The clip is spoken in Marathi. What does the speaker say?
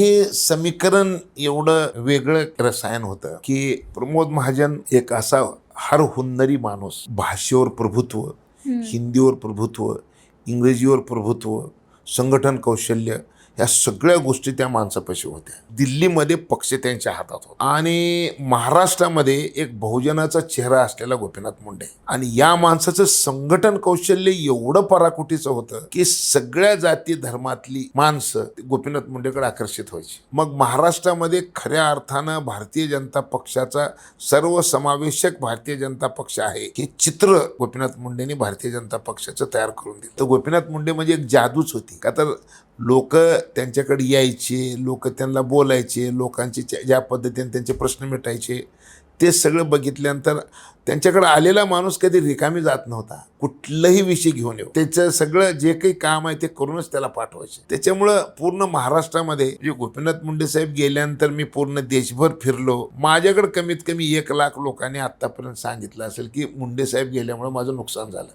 हे समीकरण एवढं वेगळं रसायन होतं की प्रमोद महाजन एक असा हर हुन्नरी माणूस भाषेवर प्रभुत्व हिंदीवर प्रभुत्व इंग्रजीवर प्रभुत्व संघटन कौशल्य ह्या सगळ्या गोष्टी त्या माणसापाशी होत्या. दिल्लीमध्ये पक्ष त्यांच्या हातात होता. आणि महाराष्ट्रामध्ये एक बहुजनाचा चेहरा असलेला गोपीनाथ मुंडे. आणि या माणसाचं संघटन कौशल्य एवढं पराकुटीचं होतं की सगळ्या जाती धर्मातली माणसं ते गोपीनाथ मुंडेकडे आकर्षित व्हायची. मग महाराष्ट्रामध्ये खऱ्या अर्थानं भारतीय जनता पक्षाचा सर्वसमावेशक भारतीय जनता पक्ष आहे हे चित्र गोपीनाथ मुंडेंनी भारतीय जनता पक्षाचं तयार करून दिलं. तर गोपीनाथ मुंडे म्हणजे एक जादूच होती. का तर लोक त्यांच्याकडे यायचे लोक त्यांना बोलायचे लोकांचे ज्या- ज्या पद्धतीने त्यांचे प्रश्न मिटायचे ते सगळं बघितल्यानंतर त्यांच्याकडे आलेला माणूस कधी रिकामी जात नव्हता. कुठलंही विषय घेऊन येऊ. त्याचं सगळं जे काही काम आहे ते करूनच त्याला पाठवायचे. त्याच्यामुळं पूर्ण महाराष्ट्रामध्ये जे गोपीनाथ मुंडे साहेब गेल्यानंतर मी पूर्ण देशभर फिरलो. माझ्याकडे कमीत कमी एक लाख लोकांनी आत्तापर्यंत सांगितलं असेल की मुंडे साहेब गेल्यामुळे माझं नुकसान झालं.